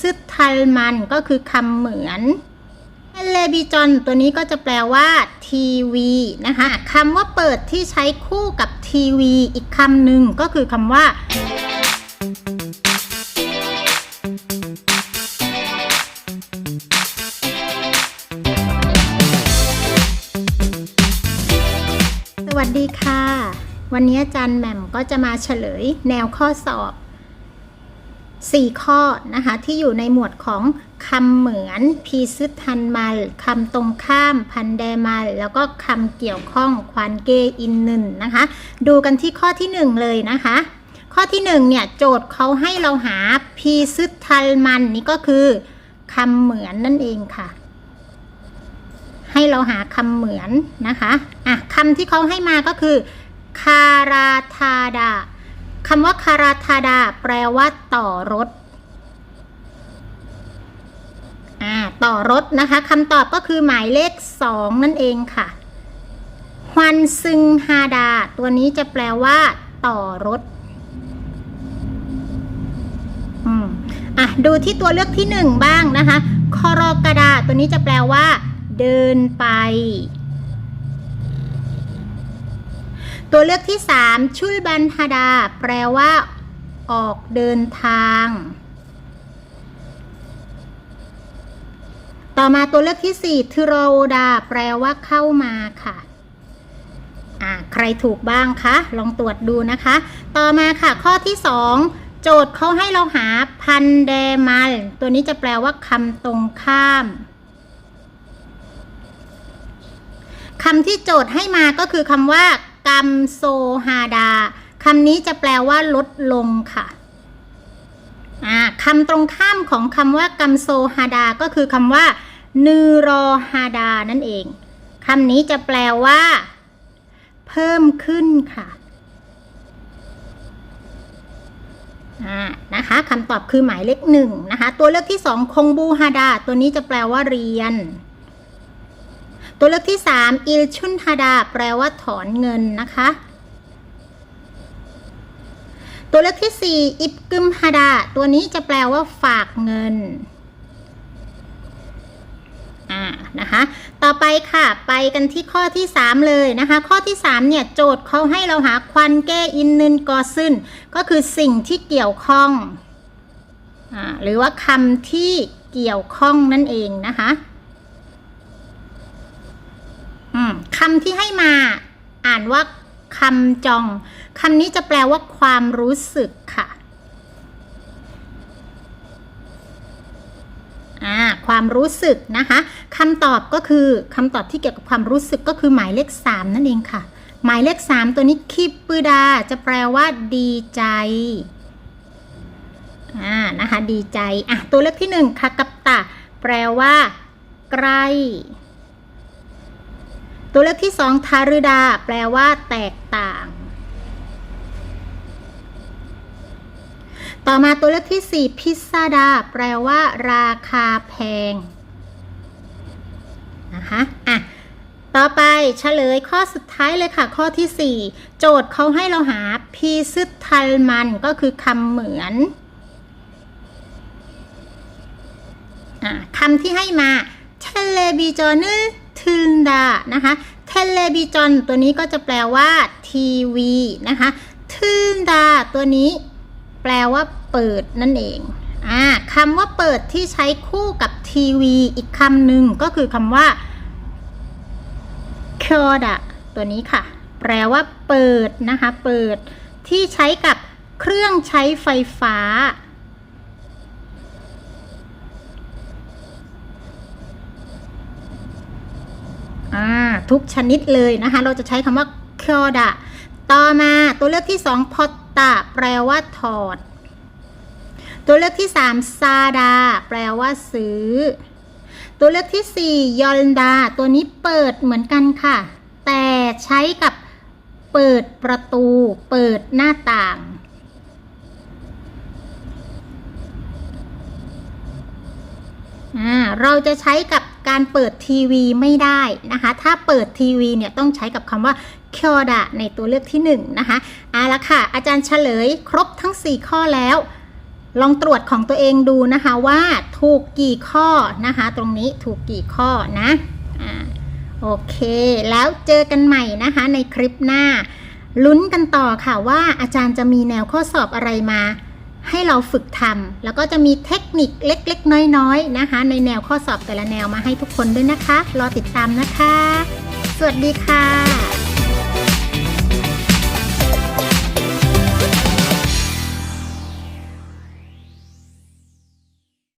ซึทัลมันก็คือคำเหมือนเทเลบิจอนตัวนี้ก็จะแปลว่าทีวีนะคะคำว่าเปิดที่ใช้คู่กับทีวีอีกคำหนึ่งก็คือคำว่าสวัสดีค่ะ วันนี้อาจารย์แหม่มก็จะมาเฉลยแนวข้อสอบ 4 ข้อนะคะที่อยู่ในหมวดของคำเหมือนพีซึทันมัลคำตรงข้ามพันแดมัลแล้วก็คำเกี่ยวข้องควานเกอินนึนนะคะ ดูกันที่ข้อที่ 1 เลยนะคะ ข้อที่1เนี่ยโจทย์เขาให้เราหาพีซึทัลมันนี่ก็คือคำเหมือนนั่นเองค่ะ ให้เราหาคำเหมือนนะคะอะคำที่เขาให้มาก็คือคาราธาดา คำว่าคาราธาดา แปลว่า ต่อรถต่อรถนะคะคำตอบก็คือหมายเลขสองนั่นเองค่ะฮวันซึงฮาดา ตัวนี้จะแปลว่า ต่อรถอืมอะดูที่ตัวเลือกที่หนึ่งบ้างนะคะคอรอกระดา ตัวนี้จะแปลว่า เดินไป ตัวเลือกที่สามชุลบันฮาดา แปลว่า ออกเดินทาง ต่อมาตัวเลือกที่สี่ทโรดา แปลว่าเข้ามาค่ะอ่าใครถูกบ้างคะ ลองตรวจดูนะคะ ต่อมาค่ะ ข้อที่สองโจทย์เขาให้เราหาพันเดมัล ตัวนี้จะแปลว่าคำตรงข้ามคำที่โจทย์ให้มาก็คือคำว่า กัมโซฮาดาคำนี้จะแปลว่าลดลงค่ะคำตรงข้ามของคำว่ากัมโซฮาดา ก็คือคำว่านูรอฮาดานั่นเองคำนี้จะแปลว่า เพิ่มขึ้นค่ะนะคะคำตอบคือหมายเลขหนึ่งนะคะ ตัวเลือกที่สองคงบูฮาดา ตัวนี้จะแปลว่าเรียน ตัวเลือกที่3อิลชุนฮาดาแปลว่าถอนเงินนะคะ ตัวเลือกที่ 4 อิบกึมฮาดา ตัวนี้จะแปลว่าฝากเงินอ่านะคะต่อไปค่ะไปกันที่ข้อที่ 3 เลยนะคะ ข้อที่ 3 เนี่ย โจทย์เขาให้เราหาควันแก้อินนึนกอซึนก็คือสิ่งที่เกี่ยวข้องอ่าหรือว่าคำที่เกี่ยวข้องนั่นเองนะคะ คำที่ให้มาอ่านว่าคำจองคำนี้จะแปลว่าความรู้สึกค่ะความรู้สึกนะคะคำตอบก็คือคำตอบที่เกี่ยวกับความรู้สึกก็คือหมายเลขสามนั่นเองค่ะ หมายเลขสามตัวนี้คิปปืดาจะแปลว่าดีใจอ่านะคะดีใจอะตัวเลขที่หนึ่งคากัปตะ แปลว่า ใกล้ ตัวเลือกที่สองทารุดา แปลว่า แตกต่าง ต่อมาตัวเลือกที่สี่พิซซาดา แปลว่า ราคาแพง นะคะอะต่อไปเฉลยข้อสุดท้ายเลยค่ะ ข้อที่สี่โจทย์เขาให้เราหาพีซึทัลมันก็คือคำเหมือนอะคำที่ให้มาเทเลบิจอนึ ทึนดานะคะเทเลบิจอนตัวนี้ก็จะแปลว่าทีวีนะคะทึนดาตัวนี้แปลว่าเปิดนั่นเองอ่าคำว่าเปิดที่ใช้คู่กับทีวีอีกคำหนึ่งก็คือคำว่าคอดะตัวนี้ค่ะ แปลว่าเปิดนะคะ เปิดที่ใช้กับเครื่องใช้ไฟฟ้า ทุกชนิดเลยนะคะ เราจะใช้คำว่าคอดะต่อมาตัวเลือกที่สองพอตตะแปลว่าถอด ตัวเลือกที่สามซาดา แปลว่าซื้อ ตัวเลือกที่สี่ยอลดา ตัวนี้เปิดเหมือนกันค่ะ แต่ใช้กับเปิดประตู เปิดหน้าต่าง อ่า เราจะใช้กับการเปิดทีวีไม่ได้นะคะ ถ้าเปิดทีวีเนี่ยต้องใช้กับคำว่าคอดะในตัวเลือกที่1นนะคะเอาละค่ะ อาจารย์เฉลยครบทั้ง 4 ข้อแล้ว ลองตรวจของตัวเองดูนะคะว่าถูกกี่ข้อนะคะ ตรงนี้ถูกกี่ข้อนะอ่าโอเค แล้วเจอกันใหม่นะคะในคลิปหน้า ลุ้นกันต่อค่ะว่าอาจารย์จะมีแนวข้อสอบอะไรมา ให้เราฝึกทำแล้วก็จะมีเทคนิคเล็กๆ น้อยๆ นะคะ ในแนวข้อสอบแต่ละแนวมาให้ทุกคนด้วยนะคะ รอติดตามนะคะ สวัสดีค่ะ